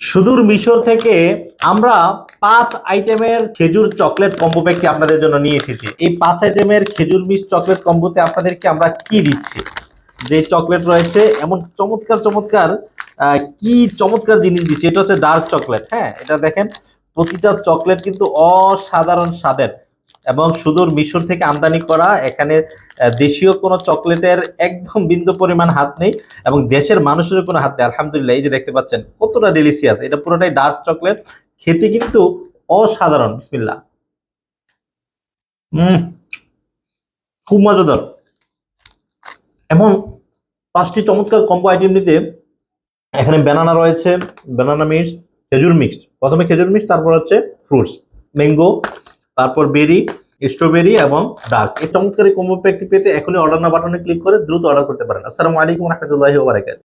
সুদূর মিশর থেকে আমরা পাঁচ আইটেমের খেজুর চকলেট কম্বো প্যাকটি আপনাদের জন্য নিয়ে এসেছি। এই পাঁচ আইটেমের খেজুর মিশ চকলেট কম্বোতে আপনাদেরকে আমরা কি দিচ্ছি? যে চকলেট রয়েছে, এমন চমৎকার চমৎকার কি চমৎকার জিনিস দিচ্ছি। এটা হচ্ছে ডার্ক চকলেট হ্যাঁ? এটা দেখেন, প্রতিটা চকলেট কিন্তু অসাধারণ স্বাদের। এবং সুদূর মিশর থেকে আমদানি করা, এখানে দেশীয় কোনো চকলেটের একদম বিন্দু পরিমাণ হাত নেই এবং দেশের মানুষের কোনো হাত নেই। আলহামদুলিল্লাহ, এই যে দেখতে পাচ্ছেন, কতটা ডেলিসিয়াস এটা পুরোটাই ডার্ক চকলেট খেতে কিন্তু অসাধারণ বিসমিল্লা খুব মজাদার। এবং পাঁচটি চমৎকার কম্বো আইটেম নিতে এখানে ব্যানানা রয়েছে ব্যানানা মিক্স খেজুর মিক্স প্রথমে খেজুর মিক্স তারপর হচ্ছে ফ্রুটস ম্যাঙ্গো তারপর বেরি স্ট্রবেরি এবং ডার্ক। এই চমৎকার কম্বো প্যাকটি পেতে এখনই অর্ডার না বাটনে ক্লিক করে দ্রুত অর্ডার করতে পারেন। আসসালামু আলাইকুম রহমতুল্লাহি ওয়া বারাকাতুহু।